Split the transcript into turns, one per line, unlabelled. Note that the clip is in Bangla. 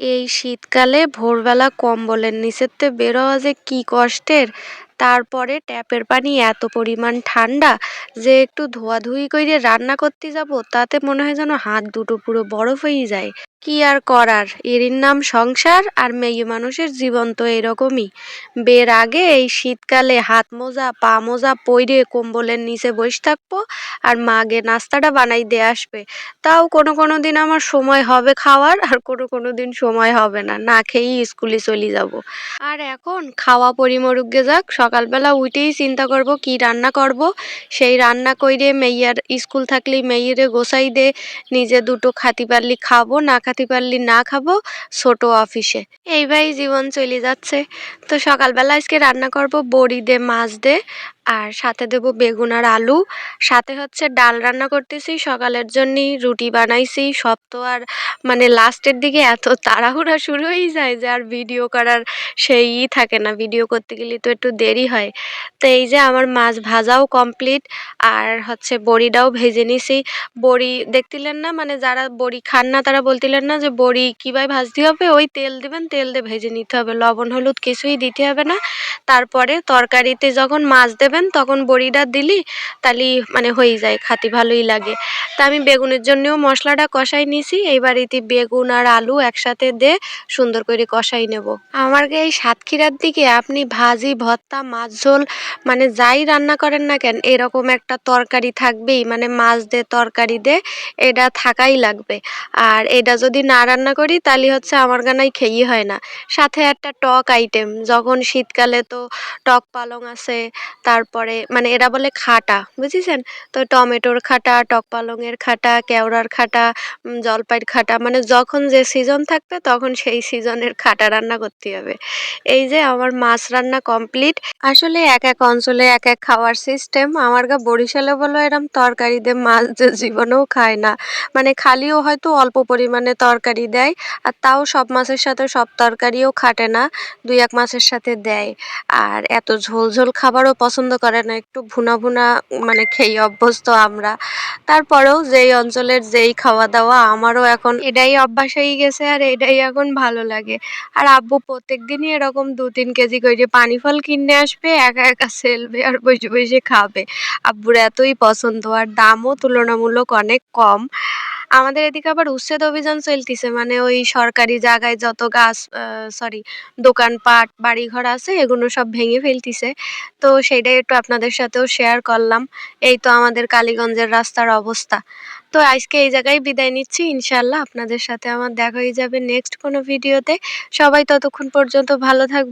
এই শীতকালে ভোরবেলা কম্বলের নিচেতে বেরোয়া যে কী কষ্টের, তারপরে ট্যাপের পানি এত পরিমাণ ঠান্ডা যে একটু ধোয়াধুয়ি করে রান্না করতে যাব, তাতে মনে হয় যেন হাত দুটো পুরো বরফ হয়ে যায়। কি আর করার? এরই নাম সংসার আর মেয়ে মানুষের জীবন তো এরকমই। বের আগে এই শীতকালে হাত মোজা, পা মোজা পইরে কম্বলের নিচে বসে থাকব আর মাগে নাস্তাটা বানাই দিয়ে আসবে। তাও কোনো কোনো দিন আমার সময় হবে খাওয়ার আর কোনো কোনো দিন সময় হবে না। না খেয়েই স্কুলে চলে যাব। আর এখন খাওয়া পরিমরুগে যাক। সকালবেলা উঠেই চিন্তা করব কি রান্না করব। সেই রান্না কইরে মেইয়ার স্কুল থাকলেই মেয়েরে গোসাই দে। নিজে দুটো খাতি পারলি খাব, না খাতি পারলি না খাব, ছোট অফিসে এইভাবেই জীবন চলে যাচ্ছে। তো সকালবেলা আজকে রান্না করব বড়ি দে, মাছ দে, আর সাথে দেব বেগুন আর আলু। সাথে হচ্ছে ডাল রান্না করতেছি, সকালের জন্যই রুটি বানাইছি। সব তো আর মানে লাস্টের দিকে এত তাড়াহুড়া শুরু হয়ে যায় যে আর ভিডিও করার সেই থাকে না। ভিডিও করতে গেলে তো একটু দেরি হয়। তো এই যে আমার মাছ ভাজাও কমপ্লিট আর হচ্ছে বড়িটাও ভেজে নিছি। বড়ি, দেখতিলেন না? মানে যারা বড়ি খান না, তারা বলতিলেন না যে বড়ি কীভাবে ভাজতে হবে? ওই তেল দেবেন, তেল দিয়ে ভেজে নিতে হবে। লবণ, হলুদ কিছুই দিতে হবে না। তারপরে তরকারিতে যখন মাছ দেবেন, তখন বড়িটা দিলি তাহলে মানে হয়ে যায়, খাতি ভালোই লাগে। তা আমি বেগুনের জন্যও মশলাটা কষাই নিছি। এইবার এতে বেগুন আর আলু একসাথে দে সুন্দর করে কষাই নেব। আমার এই সাতক্ষীরার দিকে আপনি ভাজি, ভর্তা, মাছ, ঝোল মানে যাই রান্না করেন না কেন, এরকম একটা তরকারি থাকবেই। মানে মাছ দে তরকারি দে এটা থাকাই লাগবে। আর এটা যদি না রান্না করি, তাহলে হচ্ছে আমার গানাই খেয়েই হয় না। সাথে একটা টক আইটেম, যখন শীতকালে তো টক পালং আছে, তারপরে মানে এরা বলে খাটা, বুঝেছেন? তো টমেটোর খাটা, টক পালংয়ের খাটা, কেওড়ার খাটা জলপাইয়ের খাটা মানে যখন যে সিজন থাকবে, তখন সেই সিজনের খাটা রান্না করতে হবে। এই যে আমার মাছ রান্না কমপ্লিট আসলে এক এক অঞ্চলে এক এক খাওয়ার সিস্টেম আমার গা বরিশালে বলো এরম তরকারি দিয়ে মাছ জীবনেও খায় না। মানে খালিও হয়তো অল্প পরিমাণে তরকারি দেয় আর তাও সব মাছের সাথে সব তরকারিও খাটে না, দুই এক মাছের সাথে দেয়। আর এত ঝোল ঝোল খাবারও পছন্দ করে না, একটু ভুনা ভুনা মানে খেয়ে অভ্যস্ত আমরা। তারপরেও যেই অঞ্চলের যেই খাওয়া দাওয়া আমারও এখন এটাই অভ্যাস হয়ে গেছে আর এটাই এখন ভালো লাগে। আর আব্বু প্রত্যেক দিনই এরকম দু তিন কেজি করে পানি ফল কিনে আসবে, একা একা সেলবে আর বসে বসে খাবে। আব্বুর এতই পছন্দ আর দামও তুলনামূলক অনেক কম। আমাদের এদিকে আবার উচ্ছেদ অভিযান চলতিছে মানে ওই সরকারি জায়গায় যত গাছ সরি দোকানপাট, বাড়িঘর আছে, এগুলো সব ভেঙে ফেলতিছে। তো সেইটাই একটু আপনাদের সাথেও শেয়ার করলাম। এই তো আমাদের কালীগঞ্জের রাস্তার অবস্থা। তো আজকে এই জায়গায় বিদায় নিচ্ছি। ইনশাল্লাহ আপনাদের সাথে আমার দেখা হয়ে যাবে নেক্সট কোনো ভিডিওতে সবাই ততক্ষণ পর্যন্ত ভালো থাকবে